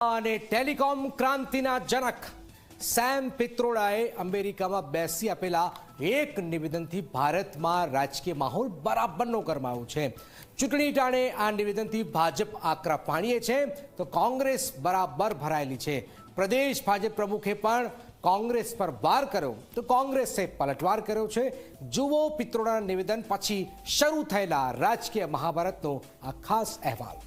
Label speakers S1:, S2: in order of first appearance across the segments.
S1: અને ટેલિકોમ ક્રાંતિના જનક સેમ પિત્રોડાએ અમેરિકામાં બેસી આપેલા એક નિવેદનથી ભારતમાં રાજકીય માહોલ બરાબરનો ગરમાયો છે. ચૂંટણી ટાણે આ નિવેદનથી ભાજપ આકરા પાણીએ છે તો કોંગ્રેસ બરાબર ભરાયેલી છે. પ્રદેશ ભાજપ પ્રમુખે પણ કોંગ્રેસ પર વાર કર્યો તો કોંગ્રેસે પલટવાર કર્યો છે. જુઓ પિત્રોડાના નિવેદન પછી શરૂ થયેલા રાજકીય મહાભારતનો આ ખાસ અહેવાલ.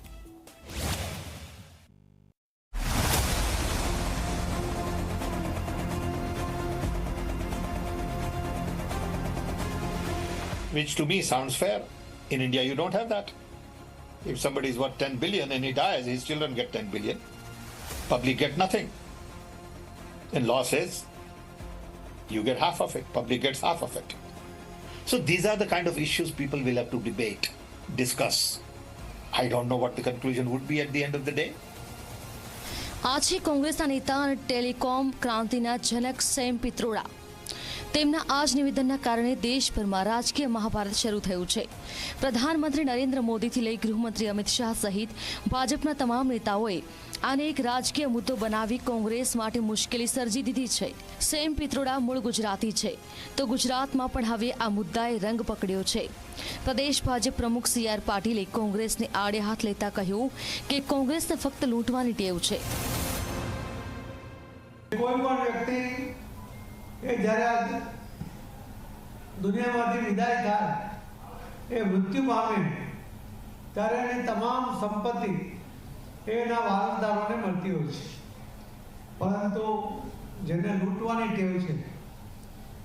S2: which to me sounds fair. In India, you don't have that. If somebody is worth 10 billion and he dies, his children get 10 billion. Public get nothing. And law says you get half of it, public gets half of it. So these are the kind of issues people will have to debate, discuss. I don't know what the conclusion would be at the end of the day.
S3: આ છે કોંગ્રેસના નેતા અને telecom ક્રાંતિના જનક same Pitroda તેમના આ જ નિવેદનના કારણે દેશભરમાં રાજકીય મહાભારત શરૂ થયું છે. પ્રધાનમંત્રી નરેન્દ્ર મોદીથી લઈ ગૃહમંત્રી અમિત શાહ સહિત ભાજપના તમામ નેતાઓએ આને એક રાજકીય મુદ્દો બનાવી કોંગ્રેસ માટે મુશ્કેલી સર્જી દીધી છે. સેમ પિત્રોડા મૂળ ગુજરાતી છે. તો ગુજરાતમાં પણ હવે આ મુદ્દાએ રંગ પકડ્યો છે. પ્રદેશ ભાજપ પ્રમુખ સી આર પાટીલે કોંગ્રેસને આડે હાથ લેતા કહ્યું કે કોંગ્રેસને ફક્ત લૂંટવાની ટેવ છે.
S4: કોઈ પણ વ્યક્તિ એ જ્યારે આ દુનિયામાંથી વિદાય થાય, એ મૃત્યુ પામે ત્યારે એની તમામ સંપત્તિ એના વારસદારોને મળતી હોય છે. પરંતુ જેને લૂંટવાની ટેવ છે,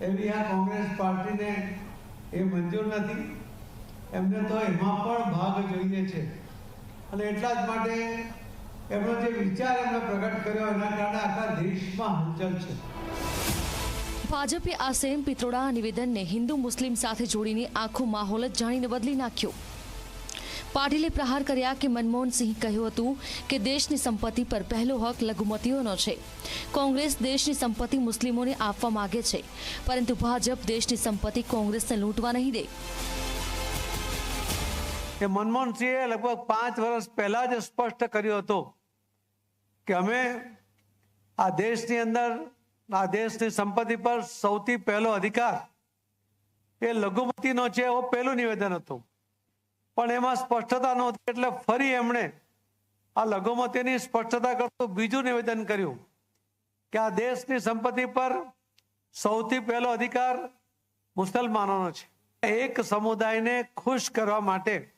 S4: એવી આ કોંગ્રેસ પાર્ટીને એ મંજૂર નથી. એમને તો એમાં પણ ભાગ જોઈએ છે. અને એટલા જ માટે એમનો જે વિચાર એમણે પ્રગટ કર્યો, એના કારણે આખા દેશમાં હલચલ છે.
S3: ભાજપે આ સેમ પિત્રોડા નિવેદનને હિન્દુ મુસ્લિમ સાથે જોડીને આખો માહોલ જ જાણીને બદલી નાખ્યો. પાટીલે પ્રહાર કર્યા કે મનમોહનસિંહ કહ્યું હતું કે દેશની સંપત્તિ પર પહેલો હક લઘુમતીઓનો છે. કોંગ્રેસ દેશની સંપત્તિ મુસ્લિમોને આપવા માગે છે, પરંતુ ભાજપ દેશની સંપત્તિ કોંગ્રેસને લૂંટવા નહીં દે.
S4: એ મનમોહનસિંહે લગભગ પાંચ વર્ષ પહેલા જ સ્પષ્ટ કર્યો હતો કે અમે આ દેશની અંદર આ દેશની સંપત્તિ પર સૌથી પહેલો અધિકાર એ લઘુમતીનો છે એવું પહેલું નિવેદન હતું. પણ એમાં સ્પષ્ટતા નહોતી એટલે ફરી એમણે આ લઘુમતીની સ્પષ્ટતા કરતું બીજું નિવેદન કર્યું કે આ દેશની સંપત્તિ પર સૌથી પહેલો અધિકાર મુસલમાનોનો છે. એક સમુદાયને ખુશ કરવા માટે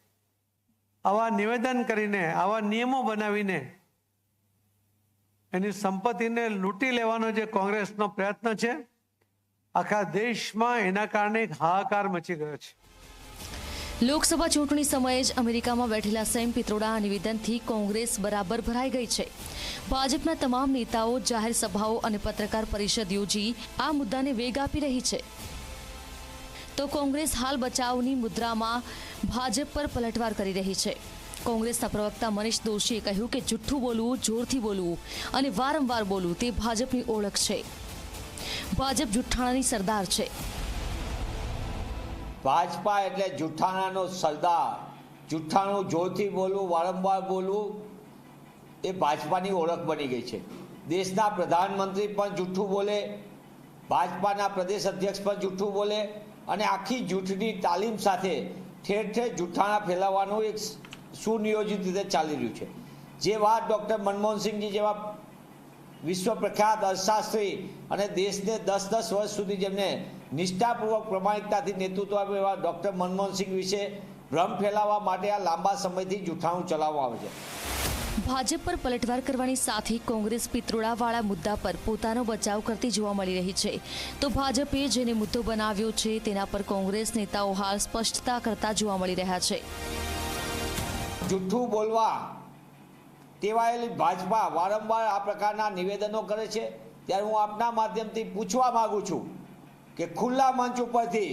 S4: આવા નિવેદન કરીને, આવા નિયમો બનાવીને એની સંપત્તિને લૂંટી લેવાનો જે કોંગ્રેસનો પ્રયત્ન છે, આખા દેશમાં એના કારણે હાહાકાર મચી ગયો છે.
S3: લોકસભા ચૂંટણી સમયે જ અમેરિકામાં બેઠેલા સેમ પિત્રોડા નિવેદનથી કોંગ્રેસ બરાબર ભરાઈ ગઈ છે. ભાજપના તમામ નેતાઓ, જાહેર સભાઓ અને પત્રકાર પરિષદ યોજી આ મુદ્દાને વેગ આપી રહી છે. તો કોંગ્રેસ હાલ બચાવની મુદ્રામાં ભાજપ પર પલટવાર કરી રહી છે. કોંગ્રેસના પ્રવક્તા મનીષ દોશીએ કહ્યું કે જુઠ્ઠું બોલવું, જોરથી બોલવું અને વારંવાર બોલવું તે ભાજપની ઓળખ છે. ભાજપ જુઠ્ઠાણાની સરદાર છે.
S5: ભાજપા એટલે જુઠ્ઠાણાનો સરદાર. જુઠ્ઠાણું જોરથી બોલવું, વારંવાર બોલવું એ ભાજપાની ઓળખ બની ગઈ છે. દેશના પ્રધાનમંત્રી પણ જુઠ્ઠું બોલે, ભાજપાના પ્રદેશ અધ્યક્ષ પણ જુઠ્ઠું બોલે અને આખી જૂઠની તાલીમ સાથે ઠેર ઠેર જુઠ્ઠાણા ફેલાવવાનું એક સુનિયોજિત રીતે ચાલી રહ્યું છે. જે વાત ડૉક્ટર મનમોહનસિંહજી જેવા વિશ્વ પ્રખ્યાત અર્થશાસ્ત્રી અને દેશને દસ દસ વર્ષ સુધી જેમને નિષ્ઠાપૂર્વક પ્રમાણિકતાથી નેતૃત્વ આપ્યું એવા ડૉક્ટર મનમોહનસિંહ વિશે ભ્રમ ફેલાવવા માટે આ લાંબા સમયથી જૂઠાણું ચલાવવામાં આવે છે.
S3: ભાજપ પર પલટવાર કરવાની સાથે કોંગ્રેસ પિત્રોડાવાળા મુદ્દા પર પોતાનો બચાવ કરતી જોવા મળી રહી છે. તો ભાજપે જેને મુદ્દો બનાવ્યો છે તેના પર કોંગ્રેસ નેતાઓ હાલ સ્પષ્ટતા કરતા જોવા મળી રહ્યા છે.
S5: જૂઠું બોલવા ટેવાયેલી ભાજપા વારંવાર આ પ્રકારના નિવેદનો કરે છે. ત્યારે હું આપના માધ્યમથી પૂછવા માગું છું કે ખુલ્લા મંચ ઉપરથી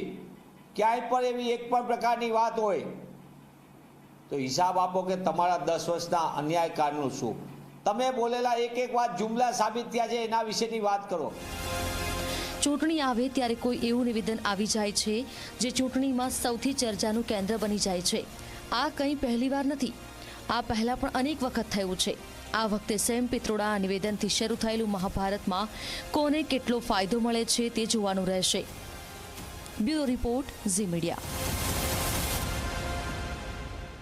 S5: ક્યાંય પણ એવી એક પણ પ્રકારની વાત હોય, તો હિસાબ આપો કે તમારા દસ વર્ષના અન્યાયકારનું શું? તમે બોલેલા એક એક વાત જુમલા સાબિત થયા છે, એના વિશેની વાત કરો.
S3: ચૂંટણી આવે ત્યારે કોઈ એવું નિવેદન આવી જાય છે, જે ચૂંટણીમાં સૌથી ચર્ચાનું કેન્દ્ર બની જાય છે. આ કંઈ પહેલીવાર નથી. આ પહેલાં પણ અનેક વખત થયું છે. આ વખતે સેમ પિત્રોડા નિવેદનથી શરૂ થયેલું મહાભારતમાં કોને કેટલો ફાયદો મળે છે તે જોવાનું રહેશે. Bureau report Zee media.